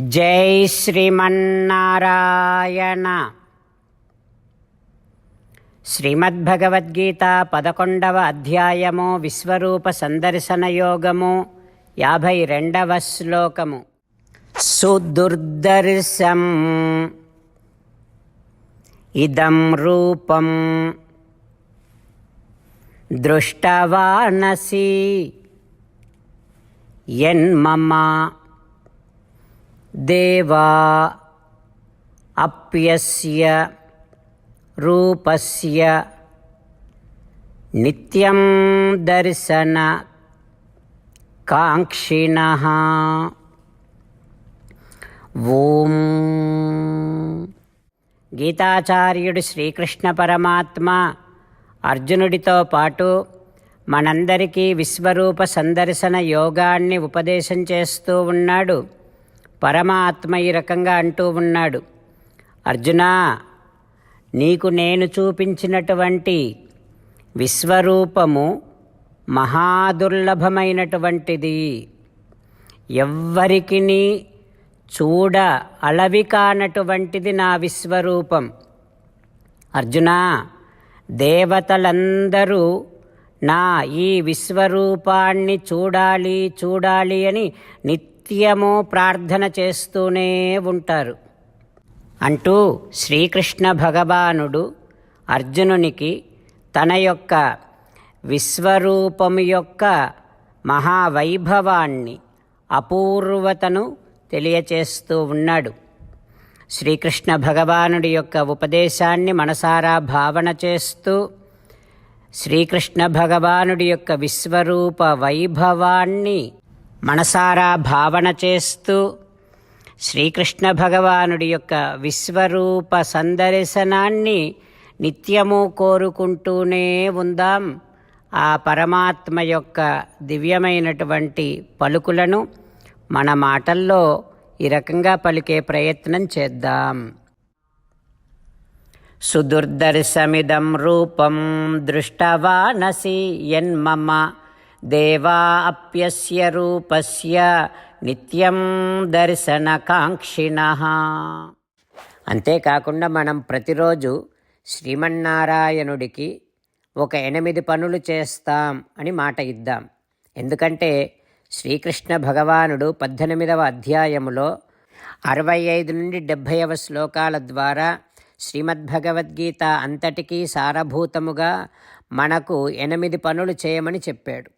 జై శ్రీమన్నారాయణ. శ్రీమద్భగవద్గీత పదకొండవ అధ్యాయము విశ్వరూప సందర్శన యోగము యాభై రెండవ శ్లోకము. సుదుర్దర్శం ఇదం రూపం దృష్టవానసి యన్మమ దేవా అప్యస్య రూపస్య నిత్యం దర్శన కాంక్షిణ ఓం గీతాచార్యుడు శ్రీకృష్ణ పరమాత్మ అర్జునుడితో పాటు మనందరికీ విశ్వరూప సందర్శన యోగాన్ని ఉపదేశం చేస్తూ ఉన్నాడు. పరమాత్మ ఈ రకంగా అంటూ ఉన్నాడు. అర్జునా నీకు నేను చూపించినటువంటి విశ్వరూపము మహాదుర్లభమైనటువంటిది. ఎవ్వరికి చూడ అలవి కానటువంటిది నా విశ్వరూపం. అర్జునా దేవతలందరూ నా ఈ విశ్వరూపాన్ని చూడాలి చూడాలి అని నిత్యము ప్రార్థన చేస్తూనే ఉంటారు. అంటూ శ్రీకృష్ణ భగవానుడు అర్జునునికి తన యొక్క విశ్వరూపము యొక్క మహావైభవాన్ని అపూర్వతను తెలియచేస్తూ ఉన్నాడు. శ్రీకృష్ణ భగవానుడి యొక్క ఉపదేశాన్ని మనసారా భావన చేస్తూ శ్రీకృష్ణ భగవానుడి యొక్క విశ్వరూప వైభవాన్ని మనసారా భావన చేస్తూ శ్రీకృష్ణ భగవానుడి యొక్క విశ్వరూప సందర్శనాన్ని నిత్యము కోరుకుంటూనే ఉందాం. ఆ పరమాత్మ యొక్క దివ్యమైనటువంటి పలుకులను మన మాటల్లో ఈ రకంగా పలికే ప్రయత్నం చేద్దాం. సుదుర్దర్శమిదం రూపం దృష్టవానసి యన్మమ దేవా అప్యస్య రూపస్య నిత్యం దర్శనకాంక్షిణ. అంతేకాకుండా మనం ప్రతిరోజు శ్రీమన్నారాయణుడికి ఒక ఎనిమిది పనులు చేస్తాం అని మాట ఇద్దాం. ఎందుకంటే శ్రీకృష్ణ భగవానుడు పద్దెనిమిదవ అధ్యాయములో అరవై ఐదు నుండి డెబ్భైవ శ్లోకాల ద్వారా శ్రీమద్భగవద్గీత అంతటికీ సారభూతముగా మనకు ఎనిమిది పనులు చేయమని చెప్పాడు.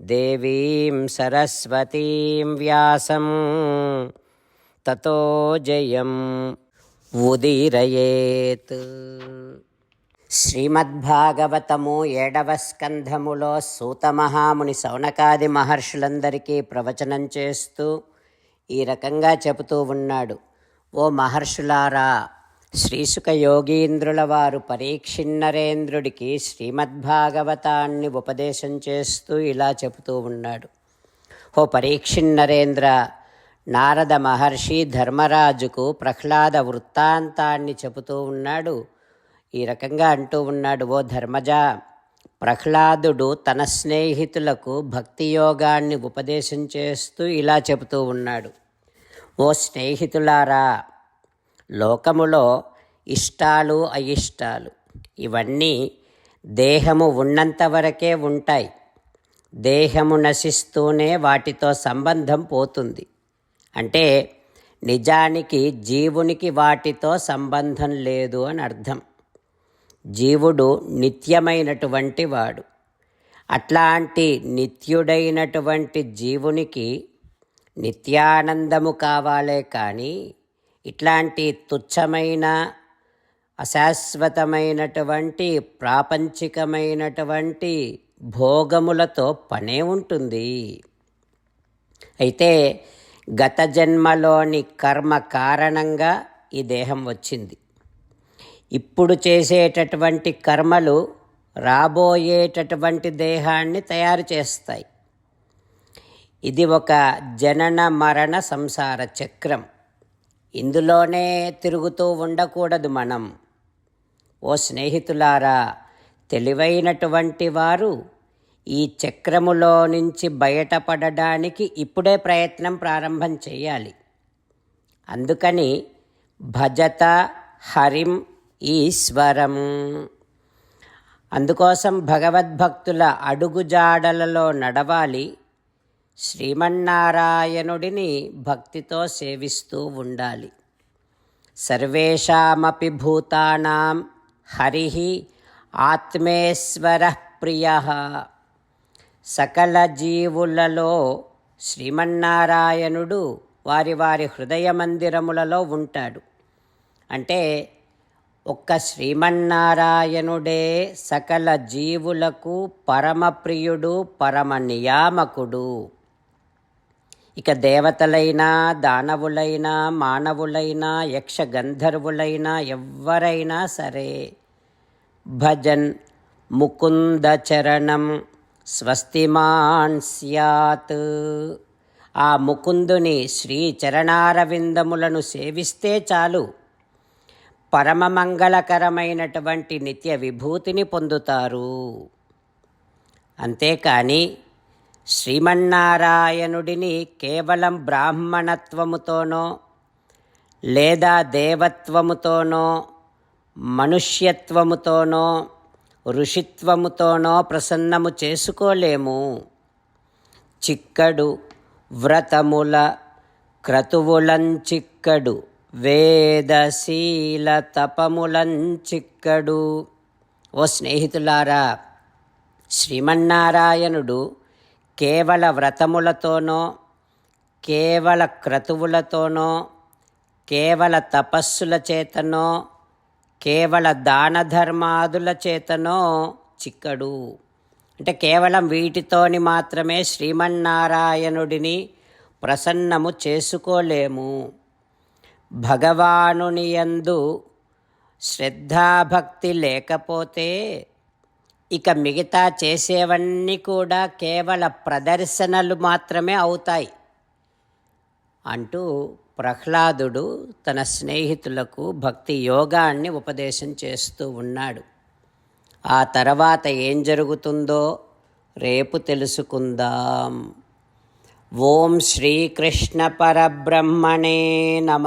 దేవీం సరస్వతీం వ్యాసం తతో జయం ఉదీరయేత్. శ్రీమద్భాగవతము ఏడవ స్కంధములో సూతమహాముని సౌనకాది మహర్షులందరికీ ప్రవచనం చేస్తూ ఈ రకంగా చెబుతూ ఉన్నాడు. ఓ మహర్షులారా శ్రీసుక యోగీంద్రుల వారు పరీక్షిన్నరేంద్రుడికి శ్రీమద్భాగవతాన్ని ఉపదేశం చేస్తూ ఇలా చెబుతూ ఉన్నాడు. ఓ పరీక్షిన్నరేంద్ర నారద మహర్షి ధర్మరాజుకు ప్రహ్లాద వృత్తాంతాన్ని చెబుతూ ఉన్నాడు. ఈ రకంగా అంటూ ఉన్నాడు ఓ ధర్మజ ప్రహ్లాదుడు తన స్నేహితులకు భక్తి యోగాన్ని ఉపదేశం చేస్తూ ఇలా చెబుతూ ఉన్నాడు. ఓ స్నేహితులారా లోకములో ఇష్టాలు అయిష్టాలు. ఇవన్నీ దేహము ఉన్నంత వరకే ఉంటాయి. దేహము నశిస్తూనే వాటితో సంబంధం పోతుంది. అంటే నిజానికి జీవునికి వాటితో సంబంధం లేదు అని అర్థం. జీవుడు నిత్యమైనటువంటి వాడు. అట్లాంటి నిత్యుడైనటువంటి జీవునికి నిత్యానందము కావాలే కానీ ఇట్లాంటి తుచ్చమైన అశాశ్వతమైనటువంటి ప్రాపంచికమైనటువంటి భోగములతో పనే ఉంటుంది. అయితే గత జన్మలోని కర్మ కారణంగా ఈ దేహం వచ్చింది. ఇప్పుడు చేసేటటువంటి కర్మలు రాబోయేటటువంటి దేహాన్ని తయారు చేస్తాయి. ఇది ఒక జనన మరణ సంసార చక్రం. ఇందులోనే తిరుగుతూ ఉండకూడదు మనం. ఓ స్నేహితులారా తెలివైనటువంటి వారు ఈ చక్రములో నుంచి బయటపడడానికి ఇప్పుడే ప్రయత్నం ప్రారంభం చేయాలి. అందుకని భజత హరిం ఈశ్వరం. అందుకోసం భగవద్భక్తుల అడుగుజాడలలో నడవాలి. శ్రీమన్నారాయణుడిని భక్తితో సేవిస్తూ ఉండాలి. సర్వేషామపి భూతానాం హరి ఆత్మేశ్వర ప్రియ. సకల జీవులలో శ్రీమన్నారాయణుడు వారి వారి హృదయ మందిరములలో ఉంటాడు. అంటే ఒక్క శ్రీమన్నారాయణుడే సకల జీవులకు పరమప్రియుడు పరమ నియామకుడు. ఇక దేవతలైనా దానవులైనా మానవులైనా యక్ష గంధర్వులైనా ఎవ్వరైనా సరే భజన్ ముకుంద చరణం స్వస్తిమాన్ స్యాత్. ఆ ముకుందుని శ్రీ చరణారవిందములను సేవిస్తే చాలు. పరమమంగళకరమైనటువంటి నిత్య విభూతిని పొందుతారు. అంతేకాని శ్రీమన్నారాయణుడిని కేవలం బ్రాహ్మణత్వముతోనో లేదా దేవత్వముతోనో మనుష్యత్వముతోనో ఋషిత్వముతోనో ప్రసన్నము చేసుకోలేము. చిక్కడు వ్రతముల క్రతువులంచిక్కడు వేదశీల తపములంచిక్కడు ఓ స్నేహితులారా శ్రీమన్నారాయణుడు కేవల వ్రతములతోనో కేవల క్రతువులతోనో కేవల తపస్సుల చేతనో కేవల దాన ధర్మాదుల చేతనో చిక్కడు. అంటే కేవలం వీటితోని మాత్రమే శ్రీమన్నారాయణుడిని ప్రసన్నము చేసుకోలేము. భగవానుని యందు శ్రద్ధాభక్తి లేకపోతే ఇక మిగతా చేసేవన్నీ కూడా కేవల ప్రదర్శనలు మాత్రమే అవుతాయి. అంటూ ప్రహ్లాదుడు తన స్నేహితులకు భక్తి యోగాన్ని ఉపదేశం చేస్తూ ఉన్నాడు. ఆ తర్వాత ఏం జరుగుతుందో రేపు తెలుసుకుందాం. ఓం శ్రీకృష్ణ పరబ్రహ్మణే నమ.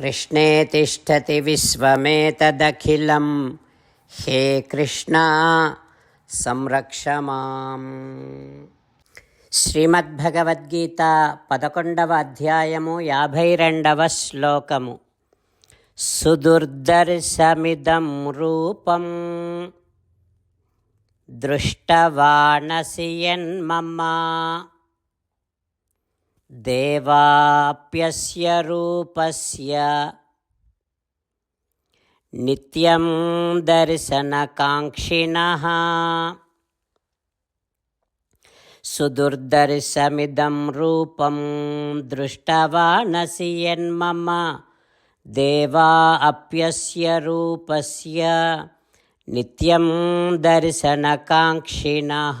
కృష్ణే తిష్టతి విశ్వమేతదఖిలం. హే కృష్ణ సంరక్ష మాం. శ్రీమద్భగవద్గీత పదకొండవ అధ్యాయము యాభై రెండవ శ్లోకము. సుదుర్దర్శమిదం రూపం. దృష్టవానసి యన్మమ దేవాప్యస్య రూపస్య. నిత్యం దర్శనకాంక్షిణः. సుదుర్దర్శమిదం రూపం దృష్టవానసి యన్మమ. దేవా అప్యస్య రూపస్య. నిత్యం దర్శనకాంక్షిణः.